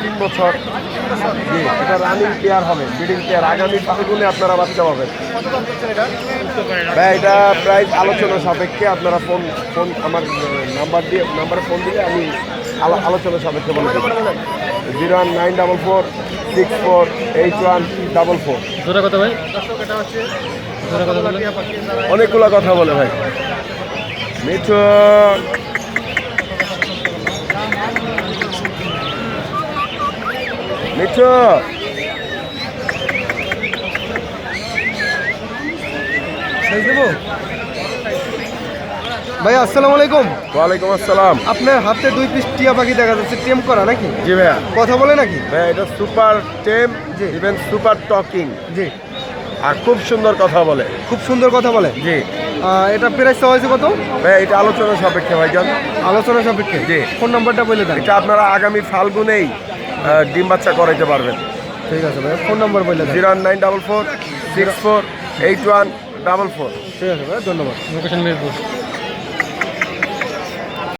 তিন বছর। জি এটা রানিং পেয়ার হবে ব্রিডিং পেয়ার আগামী ফাল্গুনে আপনারা বাচ্চা পাবেন। ভাই এটা প্রাইস আলোচনা সাপেক্ষে আপনারা ফোন ফোন আমার নাম্বার দিয়ে নাম্বারে ফোন দিলে আমি আলো- আলোচনা সাপেক্ষে বলে দেবো zero one nine double four six four eight one double four. জোড়া কত ভাই? অনেকগুলো কথা বলে ভাই। মিঠু সাইজ ভাই আসসালামু আলাইকুম। ওয়ালাইকুম আসসালাম। আপনার হাতে দুই পিস টিয়া পাখি দেখা যাচ্ছে টেম করা নাকি? জি ভাইয়া। কথা বলে নাকি? ভাই এটা সুপার টেম জি। Even super talking. জি। আর খুব সুন্দর কথা বলে। খুব সুন্দর কথা বলে? জি। এটা প্রাইস হয়েছে কত? ভাই এটা আলোচনা সাপেক্ষে ভাইজান। আলোচনা সাপেক্ষে? জি। ফোন নাম্বারটা বলে দেন। এটা আপনারা আগামী ফাল্গুনেই ডিম বাচ্চা করাইতে পারবেন। ঠিক আছে ভাই ফোন নাম্বার বললেন দেন। Zero nine double four six four eight one double four. ঠিক আছে ভাই ধন্যবাদ। লোকেশন মিরপুর।